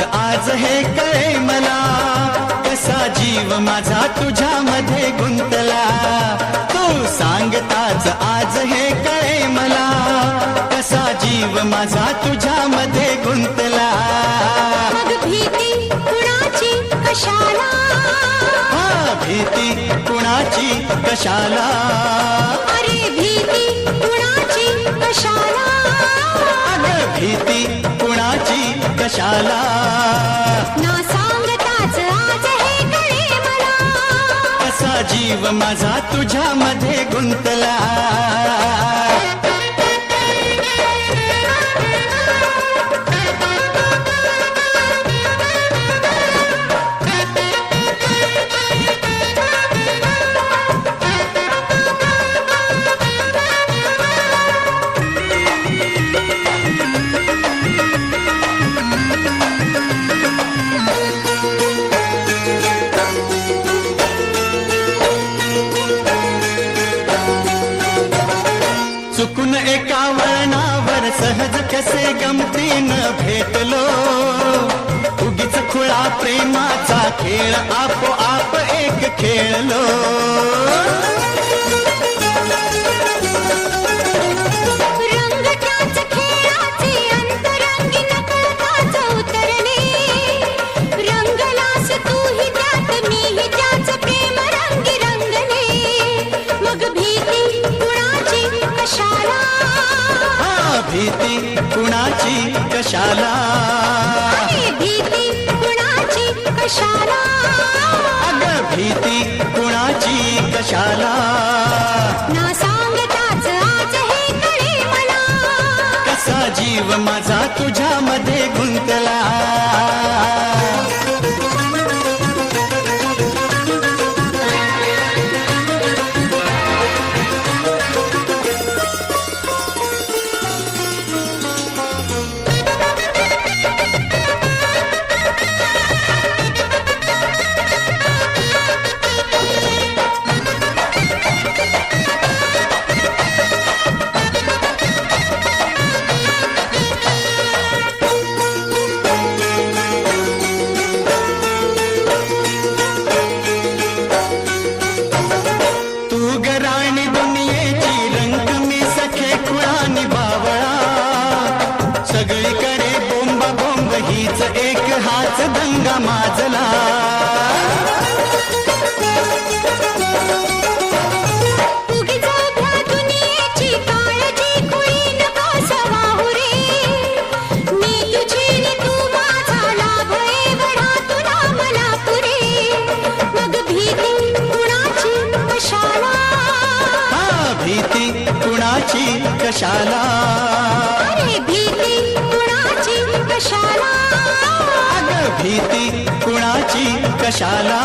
आज हे कळे मला कसा जीव माझा तुझ्या मध्ये गुंतला. तू सांगताच आज हे कळे मला कसा जीव माझा तुझ्या मध्ये गुंतला भीती कुणाची कशाला? हा भीती कुणाची कशाला? अरे भीती कुणाची कशाला? अग भीती कुणाची कशाला? जीव माझा तुझ्यामध्ये गुंतला. भेटलो. उगीच खुळा प्रेमाचा खेळ आपोआप एक खेळलो. शाला भीती कुणाची कशाला? भीती कुणाची कशाला? अग भीती कुणाची कशाला? ना सांगताच आज हे कळे मला. कसा जीव माझा तुझ्यामध्ये गुंतला? कशाला? हा भीती कुणाची कशाला? अरे भीती कुणाची कशाला? भीती कुणाची कशाला?